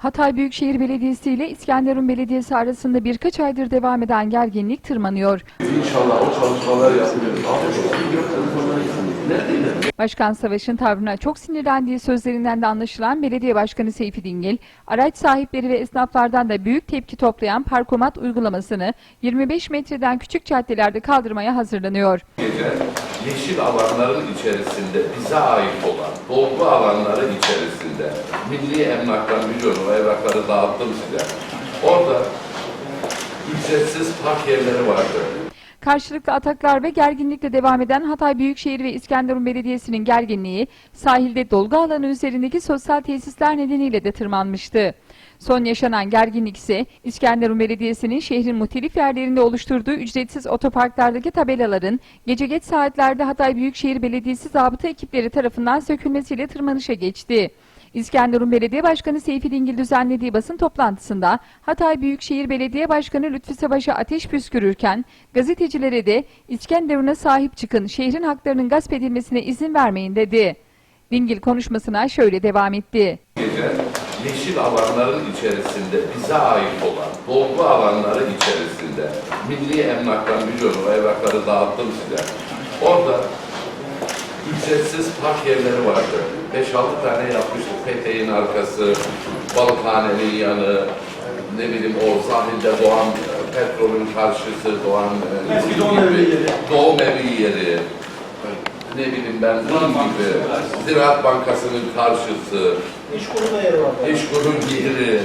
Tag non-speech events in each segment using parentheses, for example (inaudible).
Hatay Büyükşehir Belediyesi ile İskenderun Belediyesi arasında birkaç aydır devam eden gerginlik tırmanıyor. İnşallah o çalışmalar yapıyoruz. Başkan Savaş'ın tavrına çok sinirlendiği sözlerinden de anlaşılan Belediye Başkanı Seyfi Dingil, araç sahipleri ve esnaflardan da büyük tepki toplayan parkomat uygulamasını 25 metreden küçük caddelerde kaldırmaya hazırlanıyor. Gece yeşil alanların içerisinde bize ait olan dolgu alanları içerisinde milli emlaktan biliyorum o evrakları dağıttım size. Orada ücretsiz park yerleri vardı. Karşılıklı ataklar ve gerginlikle devam eden Hatay Büyükşehir ve İskenderun Belediyesi'nin gerginliği sahilde dolgu alanı üzerindeki sosyal tesisler nedeniyle de tırmanmıştı. Son yaşanan gerginlik ise İskenderun Belediyesi'nin şehrin muhtelif yerlerinde oluşturduğu ücretsiz otoparklardaki tabelaların gece geç saatlerde Hatay Büyükşehir Belediyesi zabıta ekipleri tarafından sökülmesiyle tırmanışa geçti. İskenderun Belediye Başkanı Seyfi Dingil düzenlediği basın toplantısında Hatay Büyükşehir Belediye Başkanı Lütfü Savaş'a ateş püskürürken gazetecilere de İskenderun'a sahip çıkın, şehrin haklarının gasp edilmesine izin vermeyin dedi. Dingil konuşmasına şöyle devam etti. Gece yeşil alanların içerisinde bize ait olan dolgu alanları içerisinde milli emlaktan biliyorum evrakları dağıttım size. Orada ücretsiz park yerleri vardı. 5-6 tane yapmıştık. Peteğin arkası, balıkhanenin yanı, ne bileyim o sahilde doğan petrolün karşısı, doğan e, Eski gibi, doğum evi yeri. doğum evi yeri, ne bileyim ben bunun gibi, Ziraat Bankası'nın karşısı, İş yeri var. İşkurun yeri,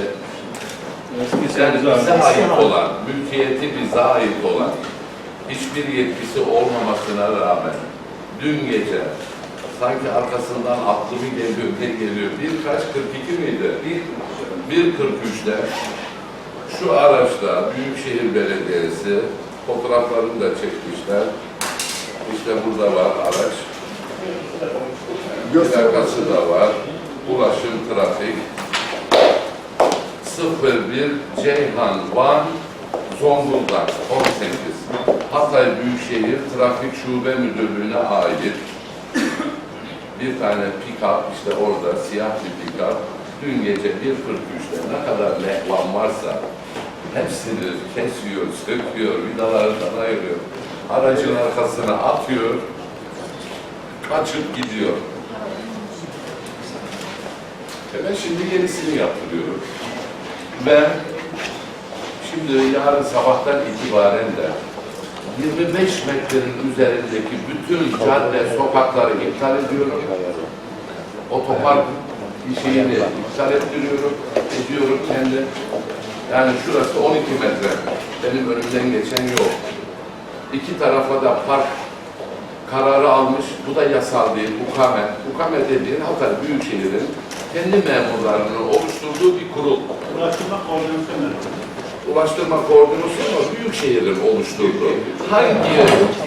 Eski yani bize ait olan, mülkiyeti bize ait olan, hiçbir yetkisi olmamasına rağmen dün gece sanki arkasından atlı mı geliyor, ne geliyor, birkaç 42 miydi? Bir, 1.43'te şu araçta Büyükşehir Belediyesi fotoğraflarını da çekmişler. İşte burada var araç. Plakası da var. Ulaşım, trafik. 01 Ceyhan Van Zonguldak 18 Hatay Büyükşehir Trafik Şube Müdürlüğü'ne ait bir tane pick-up işte orada siyah bir pick-up dün gece 1.43'te ne kadar lehvan varsa hepsini kesiyor, söküyor, vidalarından ayırıyor. Aracın arkasına atıyor, kaçıp gidiyor. E ben şimdi yenisini yaptırıyorum. Ve şimdi yarın sabahtan itibaren de 25 metrenin üzerindeki bütün cadde, sokakları iptal ediyorum. Otopark şeyini iptal ettiriyorum, ediyorum kendi. Yani şurası 12 metre. Benim önümden geçen yok. İki tarafa da park kararı almış. Bu da yasal değil, ukamet. Ukamet dediğin Hatay Büyükşehir'in kendi memurlarının oluşturduğu bir kurul. Ulaştırma koordinasyon Ulaştırma Koordinasyonu Büyükşehir'in oluşturduğu hangi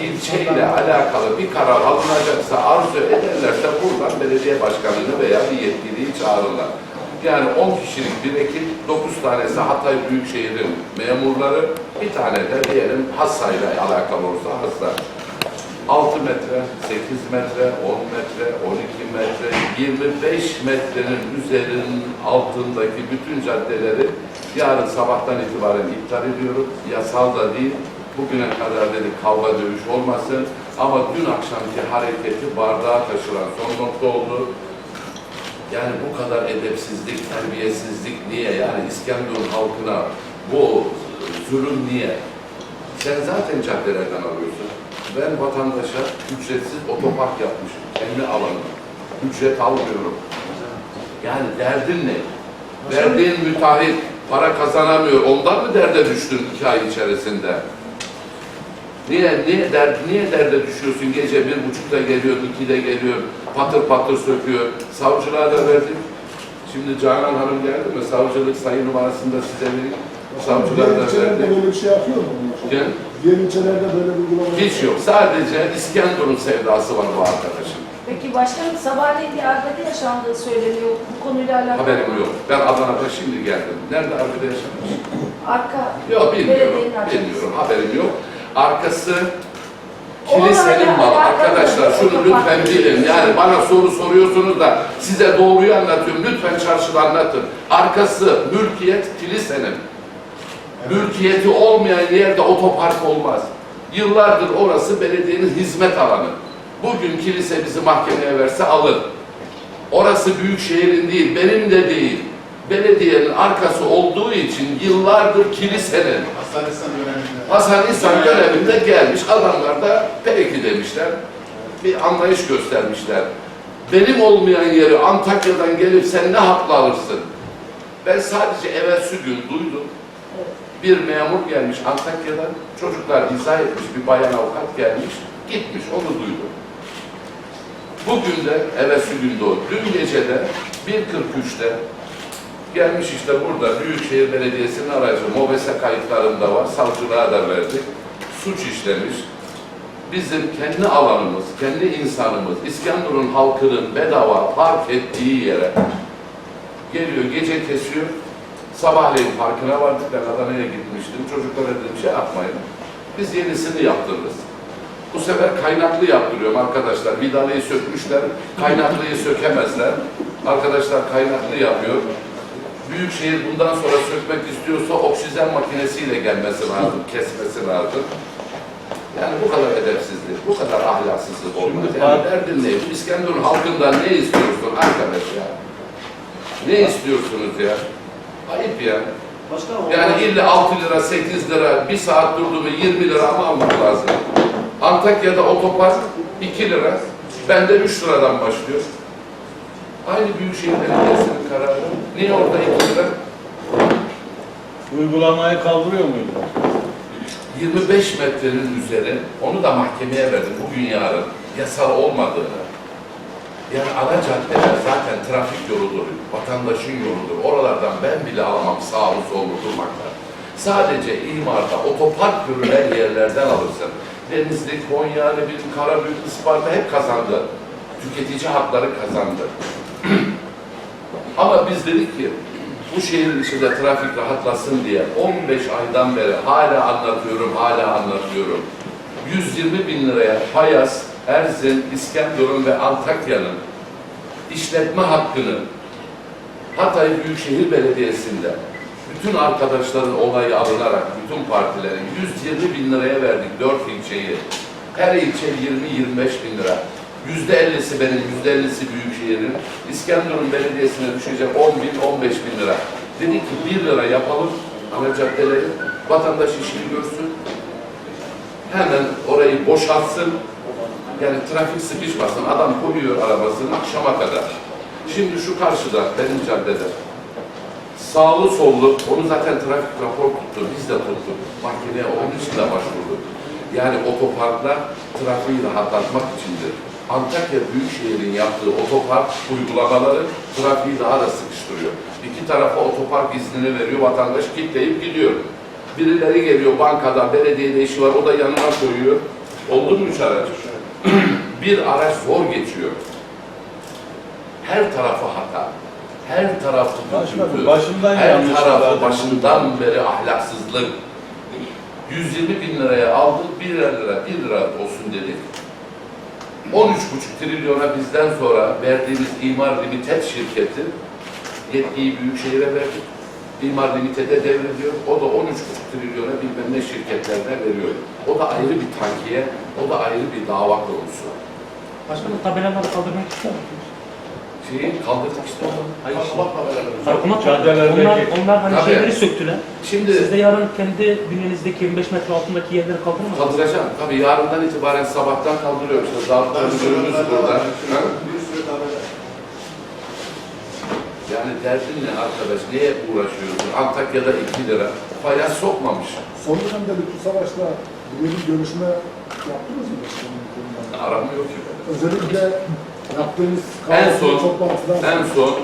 ilçeyle alakalı bir karar alınacaksa arzu ederlerse buradan belediye başkanını veya bir yetkiliyi çağırırlar. Yani 10 kişilik bir ekip, 9 tanesi Hatay Büyükşehir'in memurları, bir tane de diyelim Hassa'yla alakalı olsa Hassa. 6 metre, 8 metre, 10 metre, 12 metre, 25 metrenin üzerinin altındaki bütün caddeleri yarın sabahtan itibaren iptal ediyoruz. Yasal da değil. Bugüne kadar dedik kavga dövüş olmasın. Ama dün akşamki hareketi bardağa taşıran son nokta oldu. Yani bu kadar edepsizlik, terbiyesizlik niye? Yani İskenderun halkına bu zulüm niye? Sen zaten caddelerden alıyorsun. Ben vatandaşa ücretsiz otopark yapmışım. Kendi alanım. Ücret almıyorum. Yani derdin ne? Derdin müteahhit, para kazanamıyor. Ondan mı derde düştün iki ay içerisinde? Niye, niye, der, niye derde düşüyorsun? Gece bir buçukta geliyor, ikide geliyor, patır patır söküyor. Savcılığa da verdim. Şimdi Canan Hanım geldi mi? Savcılık sayı numarasını da size vereyim. Savcılığa Diğer da verdim. böyle bir şey yapıyor mu? Gel. Diğer ilçelerde böyle bir uygulama Hiç yok. Sadece İskenderun sevdası var bu arkadaşın. Peki başkanım sabahleyin bir arbede yaşandığı söyleniyor. Bu konuyla alakalı. Haberim yok. Ben Adana'da şimdi geldim. Nerede arkada yaşamış? Arka Yok bilmiyorum. Bilmiyorum. Haberim yok. Arkası Kilisenin malı. Arkadaşlar şunu lütfen bilin. Yani bana soru soruyorsunuz da size doğruyu anlatıyorum. Lütfen çarşıda anlatın. Arkası mülkiyet kilisenin. Mülkiyeti olmayan yerde otopark olmaz. Yıllardır orası belediyenin hizmet alanı. Bugün kilise bizi mahkemeye verse alır. Orası büyük şehrin değil, benim de değil. Belediyenin arkası olduğu için yıllardır kilisenin. Hasan döneminde. Hasan İhsan döneminde gelmiş adamlar da peki demişler. Bir anlayış göstermişler. Benim olmayan yeri Antakya'dan gelip sen ne hakla alırsın? Ben sadece evvelsi gün duydum. Bir memur gelmiş Antakya'dan. Çocuklar izah etmiş. Bir bayan avukat gelmiş. Gitmiş. Onu duydum. Bugün de evvelsi günde o. Dün gece de 1.43'te Gelmiş işte burada Büyükşehir Belediyesi'nin aracı MOBESE kayıtlarında var. Savcılığa da verdik. Suç işlemiş. Bizim kendi alanımız, kendi insanımız, İskenderun halkının bedava park ettiği yere geliyor, gece kesiyor. Sabahleyin farkına vardık. Ben Adana'ya gitmiştim. Çocuklara dedim şey yapmayın. Biz yenisini yaptırırız. Bu sefer kaynaklı yaptırıyorum arkadaşlar. Vidalıyı sökmüşler, kaynaklıyı sökemezler. Arkadaşlar kaynaklı yapıyor. Büyükşehir bundan sonra sökmek istiyorsa oksijen makinesiyle gelmesi lazım, kesmesi lazım. Yani bu kadar edepsizlik, bu kadar ahlaksızlık olmaz. Yani derdin ne? İskenderun halkından ne istiyorsun arkadaş ya? Ne istiyorsunuz ya? Ayıp ya. Başkanım, Yani illa 6 lira, 8 lira, bir saat durdu mu 20 lira mı almak lazım? Antakya'da otopark 2 lira, bende 3 liradan başlıyor. Aynı Büyükşehir Belediyesi'nin kararı. Niye orada 2 lira? uygulamayı kaldırıyor muydu? 25 metrenin üzeri, onu da mahkemeye verdim bugün yarın, yasal olmadığını. Yani ana caddeler zaten trafik yoludur, vatandaşın yoludur. Oralardan ben bile alamam sağlı sollu durmaktan. Sadece imarda, otopark görülen yerlerden alırsın. Denizli, Konya, ne bileyim, Karabük, Isparta hep kazandı. Tüketici hakları kazandı. (clears throat) Ama biz dedik ki bu şehir içinde trafik rahatlasın diye 15 aydan beri hala anlatıyorum, hala anlatıyorum. 120 bin liraya Payas, Erzin, İskenderun ve Antakya'nın işletme hakkını Hatay Büyükşehir Belediyesi'nde bütün arkadaşların olayı alınarak bütün partilerin 120 bin liraya verdik 4 ilçeyi. Her ilçe 20-25 bin lira. Yüzde ellisi benim, yüzde ellisi Büyükşehir'in. İskenderun Belediyesi'ne düşecek 10 bin, 15 bin lira. Dedik ki 1 lira yapalım ana caddeleri, vatandaş işini görsün. Hemen orayı boşaltsın. Yani trafik sıkışmasın. Adam koyuyor arabasını akşama kadar. Şimdi şu karşıda, benim caddede. Sağlı sollu, onu zaten trafik rapor tuttu, biz de tuttuk. Mahkemeye onun için de başvurduk. Yani otoparklar trafiği rahatlatmak içindir. Antakya Büyükşehir'in yaptığı otopark uygulamaları trafiği daha da sıkıştırıyor. İki tarafa otopark iznini veriyor, vatandaş kitleyip gidiyor. Birileri geliyor bankada, belediyede işi var, o da yanına koyuyor. Oldu mu üç araç? (clears throat) bir araç zor geçiyor. Her tarafı hata. Her tarafı Başkanım, üzüntü. başından Her tarafı başından beri ahlaksızlık. 120 bin liraya aldık, 1 lira, 1 lira olsun dedik. 13,5 trilyona bizden sonra verdiğimiz İmar Limited şirketi yetkiyi Büyükşehir'e verdik. İmar Limited'e devrediyor. O da 13,5 trilyona bilmem ne şirketlerine veriyor. O da ayrı bir tankiye, o da ayrı bir dava konusu. Başkanım tabelaları kaldırmak istiyor musunuz? Şeyi kaldırdık işte onu. Hayır. Farkıma Caddelerdeki- Onlar, onlar hani Tabii. şeyleri söktüler. Şimdi Siz de yarın kendi bünyenizdeki 25 metre altındaki yerleri kaldırır mısınız? kaldıracağım. Tabii yarından itibaren sabahtan kaldırıyorum. İşte dağıtlarını görürüz burada. Ha? Bir sürü tabela. Yani derdin ne arkadaş? Neye uğraşıyorsun? Antakya'da 2 lira. Payas sokmamış. Son dönemde Lütfü Savaş'la böyle bir görüşme yaptınız mı? konuda? Aramıyor ki. Özellikle yaptığınız En son, toplantıdan en son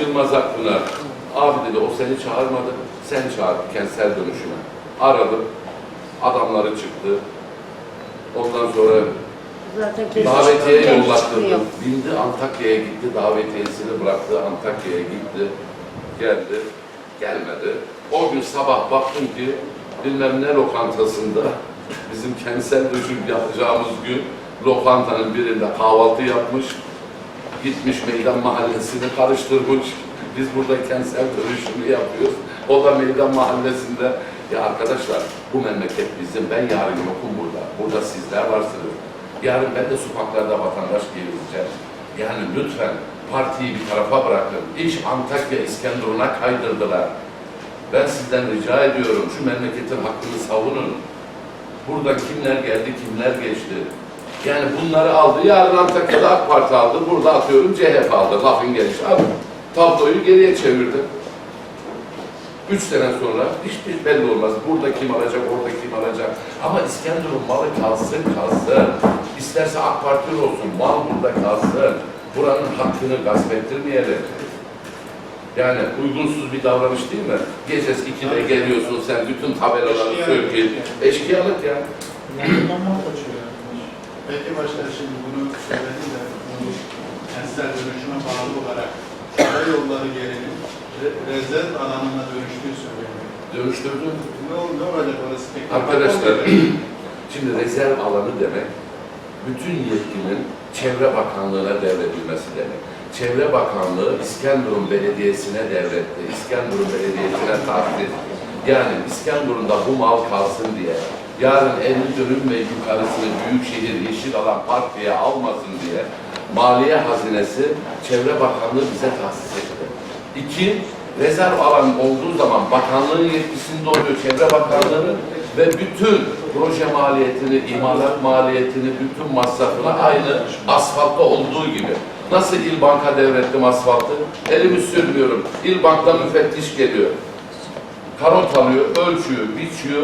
Yılmaz Akpınar. Abi dedi o seni çağırmadı. Sen çağır kentsel dönüşüme. Aradım. Adamları çıktı. Ondan sonra Zaten kesin davetiye yollattırdım. Bindi Antakya'ya gitti. Davetiyesini bıraktı. Antakya'ya gitti. Geldi. Gelmedi. O gün sabah baktım ki bilmem ne lokantasında (laughs) bizim kentsel dönüşüm yapacağımız gün lokantanın birinde kahvaltı yapmış, gitmiş meydan mahallesini karıştırmış. Biz burada kentsel dönüşümü yapıyoruz. O da meydan mahallesinde. Ya arkadaşlar bu memleket bizim. Ben yarın yokum burada. Burada sizler varsınız. Yarın ben de sokaklarda vatandaş gezeceğim. Yani lütfen partiyi bir tarafa bırakın. İş Antakya İskenderun'a kaydırdılar. Ben sizden rica ediyorum şu memleketin hakkını savunun. Burada kimler geldi, kimler geçti. Yani bunları aldı. Yarın Antakya'da AK Parti aldı. Burada atıyorum CHP aldı. Lafın gelişi. Abi tabloyu geriye çevirdi. Üç sene sonra hiçbir belli olmaz. Burada kim alacak, orada kim alacak. Ama İskenderun malı kalsın, kalsın. İsterse AK Parti olsun, mal burada kalsın. Buranın hakkını gasp ettirmeyelim. Yani uygunsuz bir davranış değil mi? Gecesi 2'de geliyorsun sen bütün tabelaları söküp, eşkıyalık ya. Peki başkanım şimdi bunu söyledi de bunu kentsel dönüşüme bağlı olarak karayolları yerinin re- rezerv alanına dönüştüğü söyleniyor. Dönüştürdüm. Ne, ne olacak orası peki? Arkadaşlar, (clears throat) şimdi rezerv alanı demek, bütün yetkinin Çevre Bakanlığı'na devredilmesi demek. Çevre Bakanlığı İskenderun Belediyesi'ne devretti. İskenderun Belediyesi'ne tahsis etti. Yani İskenderun'da bu mal kalsın diye, yarın 50 dönüm ve yukarısını Büyükşehir Yeşil Alan Park diye almasın diye Maliye Hazinesi Çevre Bakanlığı bize tahsis etti. İki, rezerv alan olduğu zaman bakanlığın yetkisinde oluyor Çevre Bakanlığı'nın ve bütün proje maliyetini, imalat maliyetini, bütün masrafını aynı asfaltta olduğu gibi. Nasıl İl Bank'a devrettim asfaltı? Elimi sürmüyorum. İl Bank'tan müfettiş geliyor. Karot alıyor, ölçüyor, biçiyor.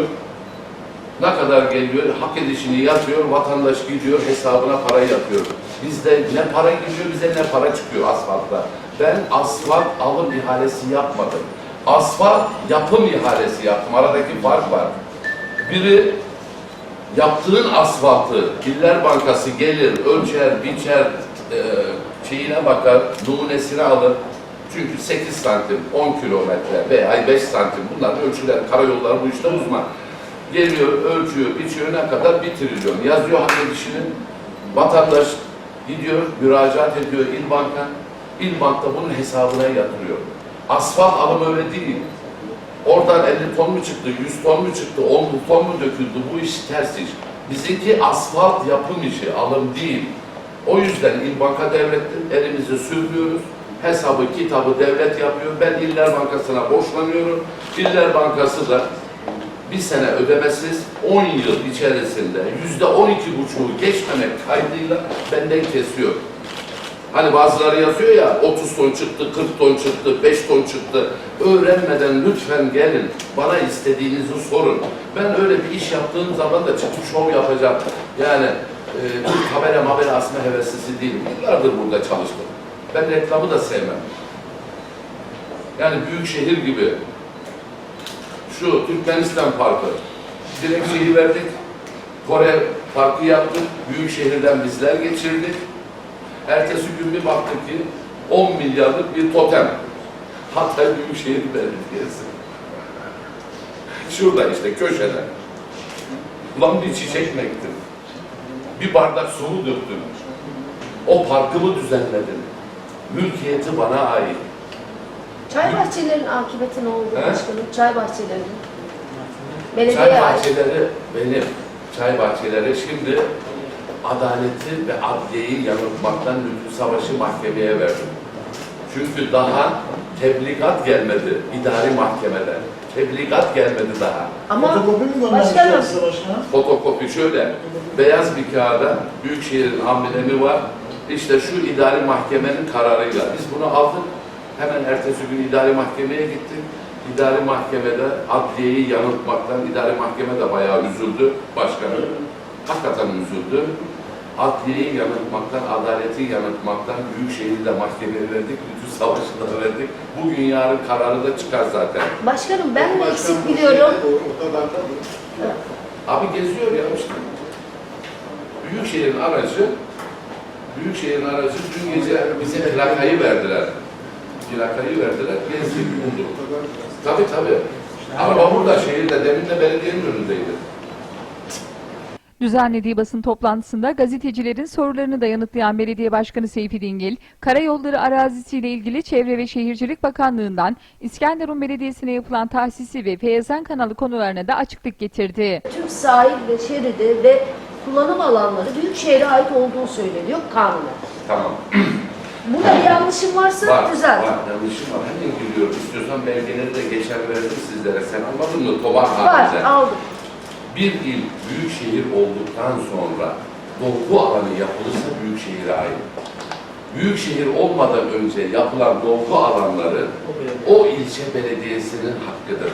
Ne kadar geliyor, hak edişini yatıyor, vatandaş gidiyor, hesabına para yatıyor. Bizde ne para gidiyor, bize ne para çıkıyor asfaltta. Ben asfalt alım ihalesi yapmadım. Asfalt yapım ihalesi yaptım. Aradaki fark var. Biri yaptığın asfaltı İller Bankası gelir, ölçer, biçer, e, şeyine bakar, numunesini alır. Çünkü 8 santim, 10 kilometre veya 5 santim bunlar ölçüler. Karayolları bu işte uzman. Geliyor, ölçüyor, biçiyor ne kadar? Bir. Yazıyor hak edişini. Vatandaş gidiyor, müracaat ediyor İl Bank'a. İl Bank'ta bunun hesabına yatırıyor. Asfalt alımı öyle değil. Oradan 50 ton mu çıktı, 100 ton mu çıktı, 10 ton mu döküldü? Bu iş ters iş. Bizimki asfalt yapım işi, alım değil. O yüzden İl Banka devletti, elimizi sürmüyoruz. Hesabı, kitabı devlet yapıyor. Ben İller Bankası'na borçlanıyorum. İller Bankası da bir sene ödemesiz 10 yıl içerisinde yüzde 12 buçuğu geçmemek kaydıyla benden kesiyor. Hani bazıları yazıyor ya 30 ton çıktı, 40 ton çıktı, 5 ton çıktı. Öğrenmeden lütfen gelin bana istediğinizi sorun. Ben öyle bir iş yaptığım zaman da çıkıp şov yapacağım. Yani e, bir kamera mabera asma heveslisi değilim. Yıllardır burada çalıştım. Ben reklamı da sevmem. Yani büyük şehir gibi şu Türkmenistan Parkı direkt şeyi verdik. Kore Parkı yaptık. Büyük şehirden bizler geçirdik. Ertesi gün bir baktık ki 10 milyarlık bir totem. Hatta Büyükşehir Belediyesi. Şurada işte köşede. Ulan bir çiçek mi ektim? Bir bardak su mu döktüm? O parkımı düzenledim. Mülkiyeti bana ait. Çay bahçelerinin akıbeti ne oldu He? başkanım? Çay bahçelerinin. Çay Belediyeye ait. bahçeleri benim. Çay bahçeleri şimdi adaleti ve adliyeyi yanıltmaktan lütfu savaşı mahkemeye verdim. Çünkü daha tebligat gelmedi idari mahkemeden. Tebligat gelmedi daha. Ama Fotokopi mi başkanım göndermişler? Fotokopi şöyle, beyaz bir kağıda Büyükşehir'in ambulemi var. İşte şu idari mahkemenin kararıyla biz bunu aldık. Hemen ertesi gün idari mahkemeye gittik. İdari mahkemede adliyeyi yanıltmaktan, idari mahkeme de bayağı üzüldü başkanım. Hakikaten üzüldü. Adliyeyi yanıltmaktan, adaleti yanıltmaktan Büyükşehir'i de mahkemeye verdik, bütün savaşı da verdik. Bugün yarın kararı da çıkar zaten. başkanım ben de Başkanım, eksik biliyorum. Abi geziyor ya işte. Büyükşehir'in aracı, Büyükşehir'in aracı dün gece bize plakayı verdiler. Plakayı verdiler, gezdik bulduk. Tabii tabii. Araba burada şehirde, demin de belediyenin önündeydi. Düzenlediği basın toplantısında gazetecilerin sorularını da yanıtlayan Belediye Başkanı Seyfi Dingil, karayolları arazisiyle ilgili Çevre ve Şehircilik Bakanlığı'ndan İskenderun Belediyesi'ne yapılan tahsisi ve Feyezen kanalı konularına da açıklık getirdi. Tüm sahil ve şeridi ve kullanım alanları Büyükşehir'e ait olduğu söyleniyor kanunen. Tamam. (clears throat) Burada bir yanlışım varsa Var, düzelt. var. Yanlışım var. Hemen geliyorum. İstiyorsan belgeleri de geçen verdim sizlere. Sen almadın mı? Toban Var, aldım. Bir il büyük şehir olduktan sonra dolgu alanı yapılırsa büyük şehire ait. Büyük şehir olmadan önce yapılan dolgu alanları o ilçe belediyesinin hakkıdır.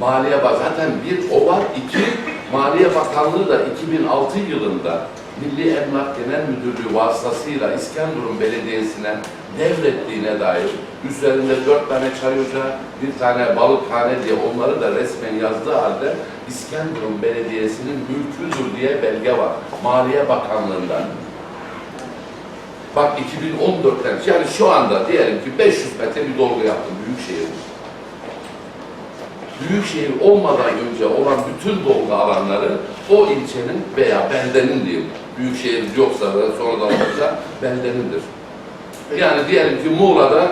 Maliye Bak zaten bir o var, iki Maliye Bakanlığı da 2006 yılında Milli Emlak Genel Müdürlüğü vasıtasıyla İskenderun Belediyesi'ne devrettiğine dair üzerinde dört tane çay ocağı, bir tane balıkhane diye onları da resmen yazdığı halde İskenderun Belediyesi'nin mülküdür diye belge var. Maliye Bakanlığı'ndan. Bak 2014'ten yani şu anda diyelim ki 500 metre bir dolgu yaptım Büyükşehir. Büyükşehir olmadan önce olan bütün dolgu alanları o ilçenin veya beldenin diyeyim. Büyükşehir yoksa da sonradan olursa beldenindir. Yani diyelim ki Muğla'da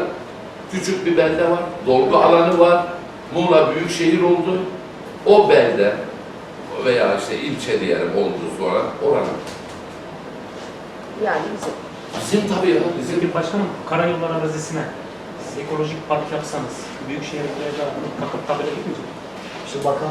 küçük bir belde var, dolgu alanı var. Muğla büyükşehir oldu. O belde veya işte ilçe diyelim oldu sonra oranın. Yani bizim. Bizim tabii ya, bizim Peki başkanım karayolları arazisine siz ekolojik park yapsanız Büyükşehir buraya da takıp tabela gitmeyecek. mi? İşte bakan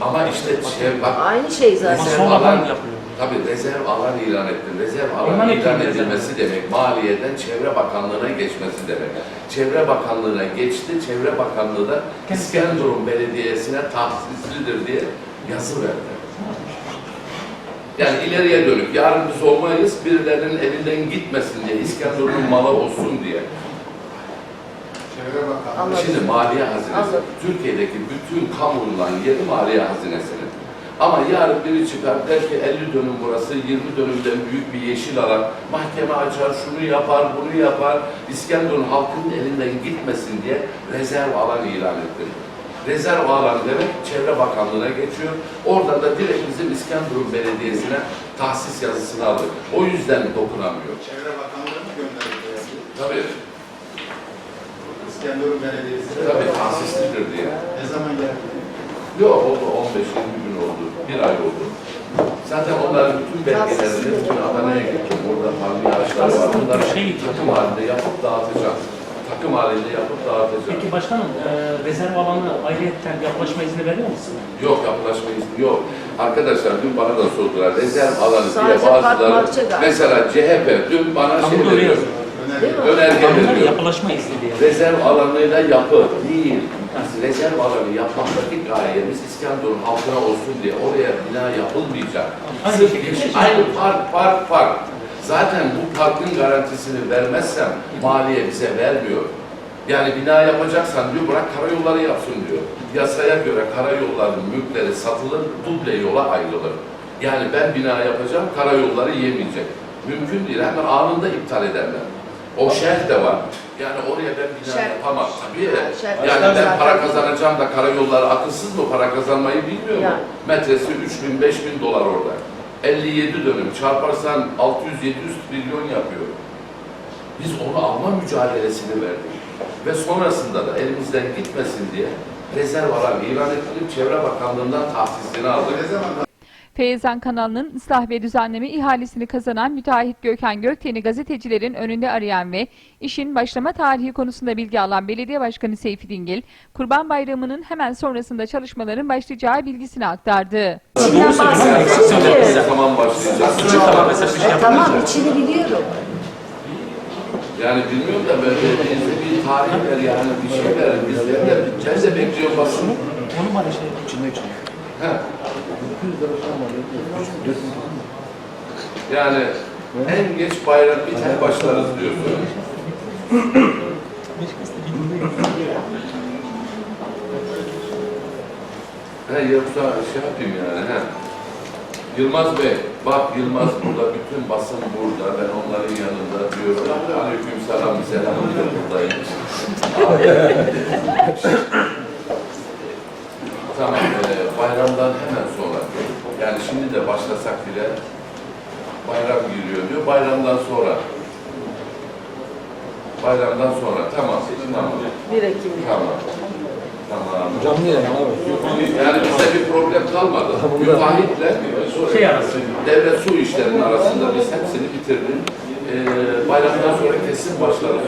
ama işte şey bak Aynı şey zaten. Sonradan alan- yapılıyor. Tabii rezerv alan ilan ettin. Rezerv alan ilan ettim, rezerv. edilmesi demek maliyeden Çevre Bakanlığı'na geçmesi demek. Çevre Bakanlığı'na geçti. Çevre Bakanlığı da İskenderun Belediyesi'ne tahsislidir diye yazı verdi. Yani ileriye dönük, yarın biz olmayız, birilerinin elinden gitmesin diye, İskenderun'un malı olsun diye. Çevre Bakanlığı. Anladım. Şimdi maliye hazinesi, Anladım. Türkiye'deki bütün kamuoyundan yeri maliye hazinesinin. Ama yarın biri çıkar der ki 50 dönüm burası, 20 dönümden büyük bir yeşil alan. Mahkeme açar, şunu yapar, bunu yapar. İskenderun halkının elinden gitmesin diye rezerv alan ilan ettim. Rezerv alan demek Çevre Bakanlığı'na geçiyor. Oradan da direkt bizim İskenderun Belediyesi'ne tahsis yazısını aldık. O yüzden dokunamıyor. Çevre Bakanlığı mı gönderdi? Tabii, İskenderun Belediyesi. tabii tahsislidir diye. Ne zaman geldi? Yok oldu 15-20 gün oldu. Bir ay oldu. Zaten onların bütün belgelerini bütün Adana'ya gittim. Orada palmiye ağaçları var. Bunları Şey- takım halinde yapıp dağıtacağız. Takım halinde yapıp dağıtacağız. Peki başkanım e, rezerv alanı ayrıyetten yapılaşma izni veriyor musun? Yok yapılaşma izni yok. Arkadaşlar dün bana da sordular. Rezerv alanı diye Sadece bazıları. Mesela CHP dün bana Tam şey veriyor. yazıyor. Değil mi? Önerge veriyor. yapılaşma izni diye. Rezerv alanıyla yapı değil. Rezerv alanı yapmaktaki gayemiz İskenderun halkına olsun diye oraya bina yapılmayacak. Aynı aynı park, park, park. Zaten bu parkın garantisini vermezsem maliye bize vermiyor. Yani bina yapacaksan diyor bırak karayolları yapsın diyor. Yasaya göre karayolların mülkleri satılır, duble yola ayrılır. Yani ben bina yapacağım, karayolları yemeyecek. Mümkün değil, hemen anında iptal ederler. O şerh de var. Yani oraya ben bina Şerh. yapamam. Tabii. Şerh Yani zaten- ben para kazanacağım da karayolları akılsız mı para kazanmayı bilmiyor mu? Yani. Metresi 3000 5000 dolar orada. 57 dönüm çarparsan 600-700 milyon yapıyor. Biz onu alma mücadelesini verdik. Ve sonrasında da elimizden gitmesin diye rezerv alan ilan ettirip Çevre Bakanlığı'ndan tahsisini aldık. Feyezen kanalının ıslah ve düzenleme ihalesini kazanan müteahhit Gökhan Gökten'i gazetecilerin önünde arayan ve işin başlama tarihi konusunda bilgi alan Belediye Başkanı Seyfi Dingil, Kurban Bayramı'nın hemen sonrasında çalışmaların başlayacağı bilgisini aktardı. Tamam. Tamam mesela bir şey tamam içini biliyorum. Yani bilmiyorum da böyle bir tarih ver yani bir şey verin. Biz de, ben de bekliyorum basın. Onu bana şey He. Yani en geç bayram tane başlarız diyorsun. He yoksa şey yapayım yani he. Yılmaz Bey, bak Yılmaz burada, bütün basın burada, ben onların yanında diyorum. Aleyküm selam, selam buradayım. tamam, e, bayramdan hemen şimdi de başlasak bile bayram giriyor diyor. Bayramdan sonra. Bayramdan sonra. Tamam. Tamam. 1 Ekim. Tamam. Tamam. Canlı yayın abi. Yani bizde bir problem kalmadı. Müteahhitle Şey arası. devlet su işlerinin arasında biz hepsini bitirdik. Ee, bayramdan sonra kesin başlarız.